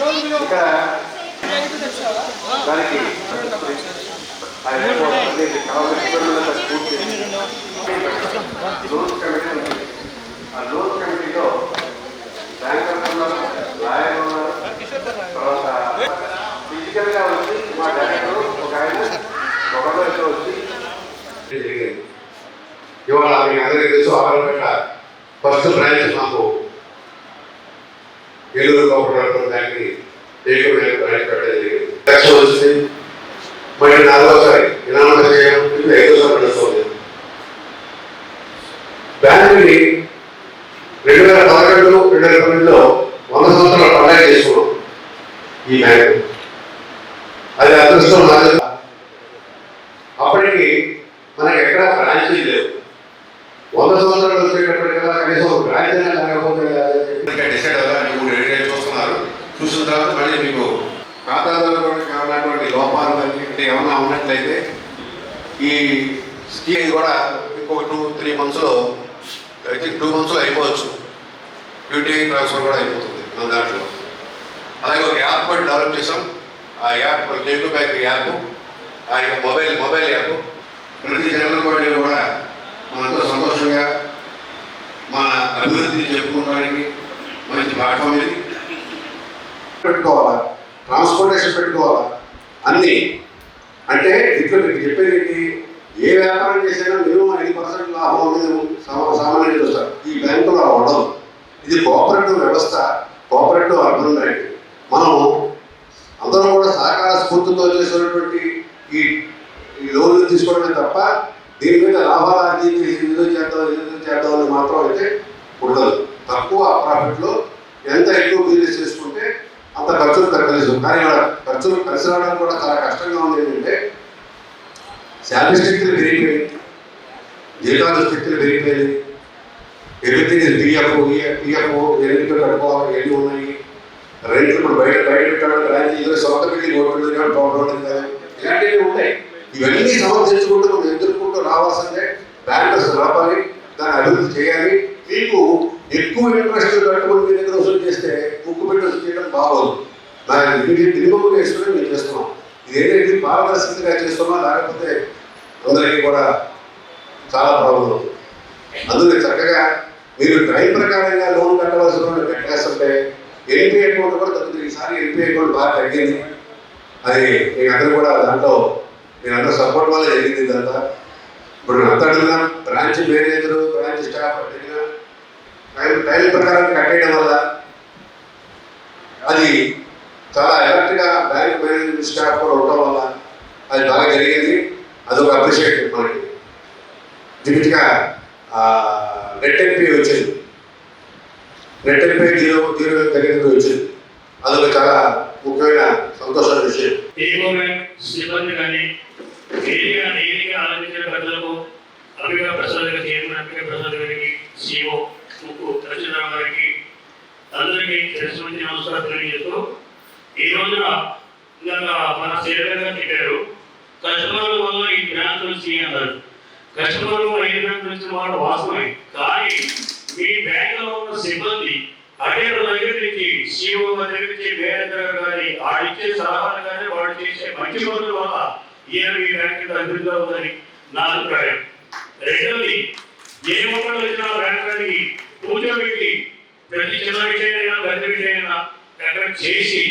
ఇక్కడ దానికి loan committee ఉంది. ఆ లోన్ కమిటీలో బ్యాంకర్స్ ఉన్నారు లాయర్ ఉన్నారు తర్వాత వచ్చి మా డైరెక్టర్ ఒక ఆయన వచ్చి ఇవాళ మీ అందరికీ తెలుసు ఆవరణపేట ఫస్ట్ బ్రాంచ్ మాకు ఏలూరు కోపరేటివ్ బ్యాంక్ని ఏలూరు బ్యాంక్ లక్ష వచ్చింది మళ్ళీ నాలుగోసారి ఇలాంటి చేయడం ఇప్పుడు ఐదోసారి నడుస్తుంది బ్యాంకుని రెండు వేల పదకొండు రెండు వేల పన్నెండులో వంద సంవత్సరాల చేసుకున్నాం ఈ బ్యాంకు. అది అదృష్టం నాది అప్పటికి మనకి ఎక్కడ బ్రాంచీ లేవు వంద సంవత్సరాలు వచ్చేటప్పటికల్లా కనీసం ఒక బ్రాంచ్ అయినా లేకపోతే ఇంకా డిసైడ్ అవ్వాలి మూడు ఏడు చూస్తున్నారు చూసిన తర్వాత మళ్ళీ మీకు ఖాతాదారులకు కావాలన్నటువంటి లోపాలు కానీ అంటే ఏమన్నా ఉన్నట్లయితే ఈ స్కీమ్ కూడా ఇంకొక టూ త్రీ మంత్స్లో ఐ థింక్ టూ మంత్స్లో అయిపోవచ్చు. యూటీఐ ట్రాన్స్ఫర్ కూడా అయిపోతుంది మన దాంట్లో. అలాగే ఒక యాప్ కూడా డెవలప్ చేసాం ఆ యాప్ నెహ్రూ బ్యాంక్ యాప్ ఆ యొక్క మొబైల్ మొబైల్ యాప్. ప్రతి జనరల్ బాడీలో కూడా మనంతో సంతోషంగా మన అభివృద్ధిని చెప్పుకోవడానికి మంచి ప్లాట్ఫామ్ ఇది. పెట్టుకోవాలా? ట్రాన్స్పోర్టేషన్ పెట్టుకోవాలా? అన్నీ అంటే ఇట్లా మీకు చెప్పేది ఏంటి? ఏ వ్యాపారం చేసినా మినిమం ఐదు పర్సెంట్ లాభం అనేది సామాన్యులు చూస్తారు. ఈ బ్యాంకులో అలా ఉండదు. ఇది కోఆపరేటివ్ వ్యవస్థ. కోఆపరేటివ్ అర్బన్ బ్యాంక్ మనం అందరం కూడా సహకార స్ఫూర్తితో చేసినటువంటి ఈ ఈ లోన్లు తీసుకోవడమే తప్ప దీని మీద లాభాలు ఆర్జించి ఏదో చేద్దాం ఏదో చేద్దాం అని మాత్రం అయితే ఉండదు. తక్కువ ప్రాఫిట్లో ఎంత ఎక్కువ బిజినెస్ చేసుకుంటే అంత ఖర్చులు తగ్గలేదు కానీ ఇక్కడ ఖర్చులు కలిసి రావడం కూడా చాలా కష్టంగా ఉంది ఏంటంటే శాలరీ స్థితులు పెరిగిపోయి జీతాల స్థితులు పెరిగిపోయింది ఎవ్రీథింగ్ ఇస్ పిఎఫ్ పిఎఫ్ ఎన్నికలు కట్టుకోవాలి ఎన్ని ఉన్నాయి. రైతులు ఇప్పుడు బయట బయట పెట్టడం బ్రాంచ్ సొంత బిల్డింగ్ కొట్టుకుంటుంది కానీ ప్రాబ్లం కదా ఇలాంటివి ఉంటాయి. ఇవన్నీ సమర్థించుకుంటూ మనం ఎదుర్కొంటూ రావాల్సిందే. బ్యాంకర్స్ రావాలి దాన్ని అభివృద్ధి చేయాలి. మీకు ఎక్కువ ఇంట్రెస్ట్ కట్టుకుని మీ దగ్గర వసూలు చేస్తే ఉక్కు పెట్టి వసూలు చేయడం బాగోదు దిగుమతి వేసుకుని మేము చేస్తున్నాం. ఇదేంటంటే పారదర్శకంగా చేస్తున్నా లేకపోతే కొందరికి కూడా చాలా ప్రాబ్లం అందుకే చక్కగా మీరు టైం ప్రకారంగా లోన్ కట్టవలసిన కట్టేస్తుంటే ఎల్పీ అకౌంట్ కూడా తగ్గుతుంది ఈసారి ఎల్పీ అకౌంట్ బాగా తగ్గింది. అది మీకు అందరూ కూడా దాంట్లో మీరు అందరూ సపోర్ట్ వల్ల జరిగింది దాంట్లో ఇప్పుడు అంతా బ్రాంచ్ వేరే టైల్ ప్రకారం కట్టేయడం వల్ల అది చాలా అలర్ట్గా బ్యాంక్ మేనేజ్మెంట్ స్టాఫ్ కూడా ఉండడం వల్ల అది బాగా జరిగింది. అదొక అప్రిషియేట్ మనకి. లిమిట్గా నెట్ ఎంపీ వచ్చింది. నెట్ ఎంపీ జీరో జీరో తగ్గింది వచ్చింది అదొక చాలా ముఖ్యమైన సంతోషమైన విషయం ఏగో బ్యాంక్ సిబ్బంది కానీ డైలీగా డైలీగా ఆలోచించిన ప్రజలకు అంబికా ప్రసాద్ గారి చైర్మన్ అంబికా ప్రసాద్ గారికి సిఓ ముక్కు దర్శనరావు గారికి అందరికీ తెలిసి మంచి నమస్కారం తెలియజేస్తూ ఈ రోజున ఇందాక మన సేవర్ గారు చెప్పారు కస్టమర్ల వల్ల నుంచి అన్నారు కస్టమర్లు ఐదు బ్రాంచ్ నుంచి మాట వాస్తవమే. కానీ మీ బ్యాంక్లో ఉన్న సిబ్బంది అదే దగ్గర నుంచి సిఓ దగ్గర నుంచి మేనేజర్ వాళ్ళు ఇచ్చే సలహాలు కానీ వాళ్ళు చేసే మంచి పనుల వల్ల ఈయన మీ బ్యాంక్ అభివృద్ధి అవుతుందని నా అభిప్రాయం. రెండవది ఏ ఒక్కరు వచ్చినా బ్యాంకానికి పూజ పెట్టి ప్రతి చిన్న విషయమైనా పెద్ద విషయమైనా అక్కడ చేసి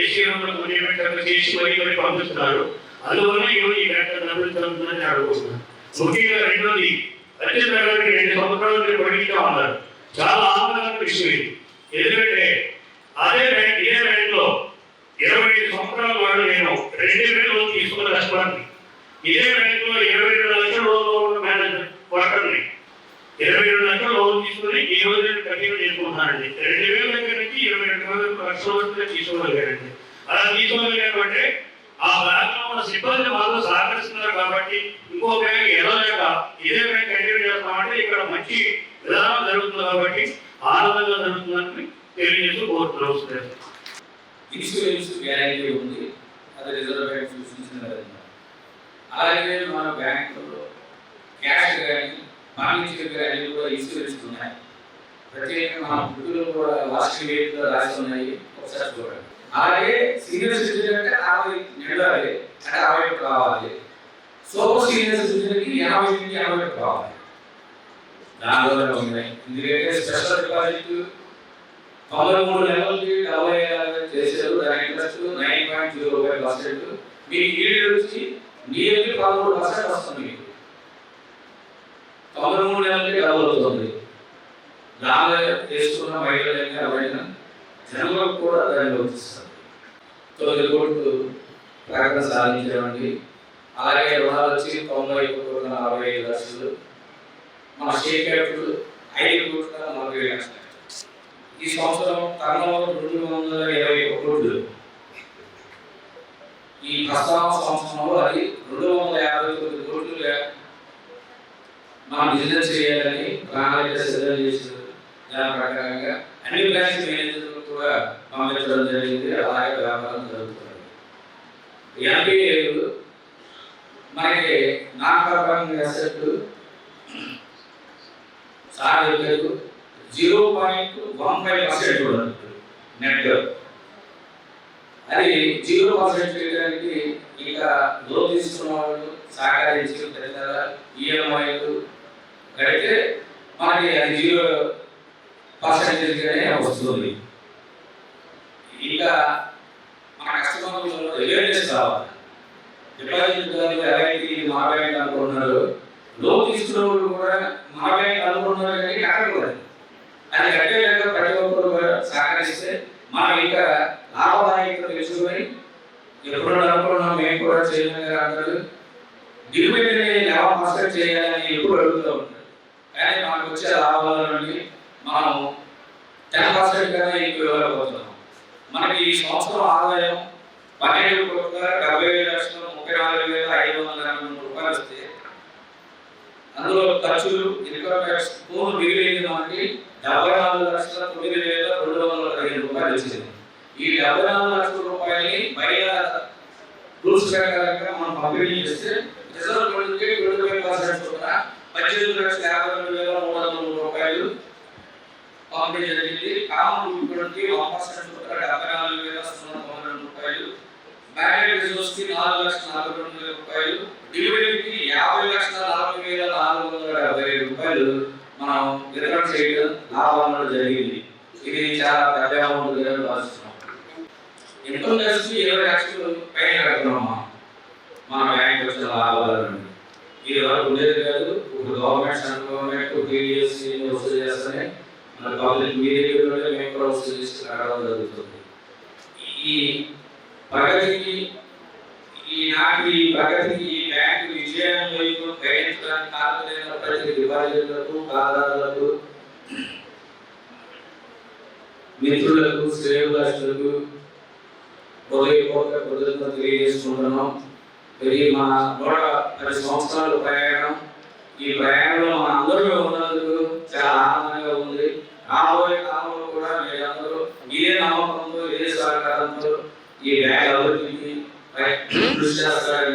ఏసీ పూజ పెట్టి అక్కడ చేసి మరి పంపిస్తున్నారు. అందువల్ల ఈరోజు ఈ బ్యాంక్ అభివృద్ధి అవుతుందని అడుగుతున్నాను ముఖ్యంగా రెండోది అత్యంత రెండు సంవత్సరాలు మీరు ఉన్నారు. చాలా ఆందోళన విషయం ఇది. ఎందుకంటే అదే బ్యాంక్ ఇదే బ్యాంక్లో ఇరవై ఐదు సంవత్సరాల వాడు నేను రెండు వేలు తీసుకున్న కష్టపడి ఇదే బ్యాంక్లో ఇరవై రెండు లక్షల లోన్లో మేనేజర్ వర్కర్ని ఇరవై రెండు లక్షల లోన్ తీసుకుని ఈ రోజు నేను కంటిన్యూ చేసుకుంటున్నానండి. రెండు వేల దగ్గర నుంచి ఇరవై రెండు వేల లక్షల వరకు తీసుకోగలిగానండి అలా తీసుకోగలిగామంటే ఆ బ్యాంక్ ఉన్న సిబ్బంది వాళ్ళు సహకరిస్తున్నారు కాబట్టి ఇంకో బ్యాంక్ ఎలాగ ఇదే బ్యాంక్ కంటిన్యూ చేస్తామంటే ఇక్కడ మంచి విధానం జరుగుతుంది కాబట్టి ఆనందంగా జరుగుతుందని తెలియజేస్తూ కోరుతున్నాం సార్ ఇన్సూరెన్స్ గ్యారంటీ ఉంది. అది రిజర్వ్ బ్యాంక్ సూచించిన విధంగా. అలాగే మన బ్యాంకులో క్యాష్ కానీ మార్నింగ్ చెప్పే కూడా ఇన్సూరెన్స్ ఉన్నాయి. ప్రత్యేకంగా మన బుక్కులు కూడా లాస్ట్ డేట్లో రాసి ఉన్నాయి. ఒకసారి చూడండి. అలాగే సీనియర్ సిటిజన్ అంటే అరవై నిండాలి అంటే అరవై ఒకటి రావాలి సూపర్ సీనియర్ సిటిజన్కి ఎనభై నుంచి ఎనభై ఒకటి రావాలి దానిలో ఉన్నాయి? ఎందుకంటే స్పెషల్ డిపాజిట్ తొంభై మూడు నెలలకి డెబ్బై ఏళ్ళకి చేశారు దాని interest nine point zero five percent మీకు ఈడీ వచ్చి నియర్లీ పదమూడు పర్సెంట్ వస్తుంది మీకు. తొంభై మూడు నెలలకి డెబ్బై అవుతుంది దానిలో చేసుకున్న మహిళలైనా ఎవరైనా జనలకు కూడా దాన్ని వర్తిస్తారు తొమ్మిది ప్రకటన సాధించామండి. అలాగే రుణాలు వచ్చి తొంభై కోట్ల నలభై ఐదు లక్షలు. మన స్టేట్ క్యాపిటల్ ఐదు కోట్ల నలభై లక్షలు. ఈ సంవత్సరం టర్నోవర్ రెండు వందల ఇరవై ఒక కోట్లు. ఈ ప్రస్తావన సంవత్సరంలో అది రెండు వందల యాభై తొమ్మిది కోట్లుగా మనం బిజినెస్ చేయాలని ప్రణాళిక సిద్ధం చేసిన దాని ప్రకారంగా అన్ని బ్రాంచ్ మేనేజర్లు కూడా పంపించడం జరిగింది. అలాగే వ్యాపారం జరుగుతుంది. ఎనభై మనకి నాన్ పర్ఫార్మింగ్ అసెట్ సార్ చెప్పారు zero point one five percent కూడా నెట్ అది జీరో పర్సెంట్ చేయడానికి ఇంకా లోన్ తీసుకున్న వాళ్ళు సహకరించి తదితర ఈఎంఐలు కడితే మనకి అది జీరో పర్సెంటేజ్గానే వస్తుంది. ఇంకా మన కస్టమర్లు అవేర్నెస్ రావాలి డిపాజిట్ దానికి మా బ్యాంక్ అనుకుంటున్నారు లోన్ తీసుకున్న వాళ్ళు కూడా మా బ్యాంక్ అనుకుంటున్నారు కానీ కట్టకూడదు. అది కట్టేలాగా ప్రతి ఒక్కరు కూడా సహకరిస్తే మనం ఇంకా లాభదాయకత తెలుసుకొని ఎప్పుడు అనుకున్నాం మేము కూడా చేయలేదు అంటారు దిగుబడిని లెవెన్ మాస్టర్ చేయాలని ఎప్పుడు అడుగుతూ ఉంటారు. కానీ మనకు వచ్చే లాభాల నుండి మనం టెన్ పర్సెంట్ కన్నా ఎక్కువ ఇవ్వలేకపోతున్నాం. మనకి ఈ సంవత్సరం ఆదాయం పన్నెండు కోట్ల డెబ్బై ఐదు లక్షల ముప్పై నాలుగు వేల ఐదు వందల ఎనభై మూడు రూపాయలు వస్తే అందులో ఖర్చులు ఇన్కమ్ ట్యాక్స్ పూర్తి మిగిలింది మనకి డెబ్బై నాలుగు లక్షల తొమ్మిది వేల రెండు వందల పదిహేను రూపాయలు వచ్చింది. ఈ డెబ్బై నాలుగు లక్షల రూపాయలని బయట రూల్స్ ప్రకారంగా మనం పంపిణీ చేస్తే రిజర్వ్ బ్యాంక్కి ట్వంటీ ఫైవ్ పర్సెంట్ చొప్పున పద్దెనిమిది లక్షల యాభై రెండు వేల మూడు వందల మూడు రూపాయలు పంపిణీ జరిగింది. కామన్ పీపుల్కి వన్ పర్సెంట్ చొప్పున డెబ్బై వేల సున్నా తొంభై రూపాయలు బ్యాంక్ రిజర్వ్స్కి నాలుగు లక్షల నలభై రెండు వేల రూపాయలు డివిడెండ్కి యాభై లక్షల నలభై వేల నాలుగు వందల డెబ్బై ఐదు రూపాయలు మనం వితరణ చేయడం లాభాలు జరిగింది. ఇది చాలా పెద్ద అమౌంట్ భావిస్తున్నాం. ఇన్కమ్ ట్యాక్స్ ఇరవై లక్షలు పైన కడుతున్నాం మన. బ్యాంక్ వచ్చిన లాభాల ఇది వరకు ఉండేది కాదు ఇప్పుడు గవర్నమెంట్ సెంట్రల్ గవర్నమెంట్ టీడీఎస్ వసూలు చేస్తానే మన పబ్లిక్ మీడియా మేము కూడా వసూలు చేసి జరుగుతుంది. ఈ ప్రగతికి ఈనాటి ఈ ప్రగతికి ఈ బ్యాంకు విజయం వైపు గ్రహించడానికి కారణమైన ప్రతి డిపాజిట్లకు ఖాతాదారులకు మిత్రులకు శ్రేయోభిలాషులకు హృదయపూర్వక కృతజ్ఞత తెలియజేసుకుంటున్నాం. ఇది మన నూట పది సంవత్సరాల ప్రయాణం. ఈ ప్రయాణంలో మన అందరిలో ఉన్నందుకు చాలా ఆనందంగా ఉంది. రాబోయే కాలంలో కూడా మీరందరూ ఇదే నమ్మకంతో ఇదే సహకారంతో ఈ బ్యాంక్ అభివృద్ధికి కృషి చేస్తారని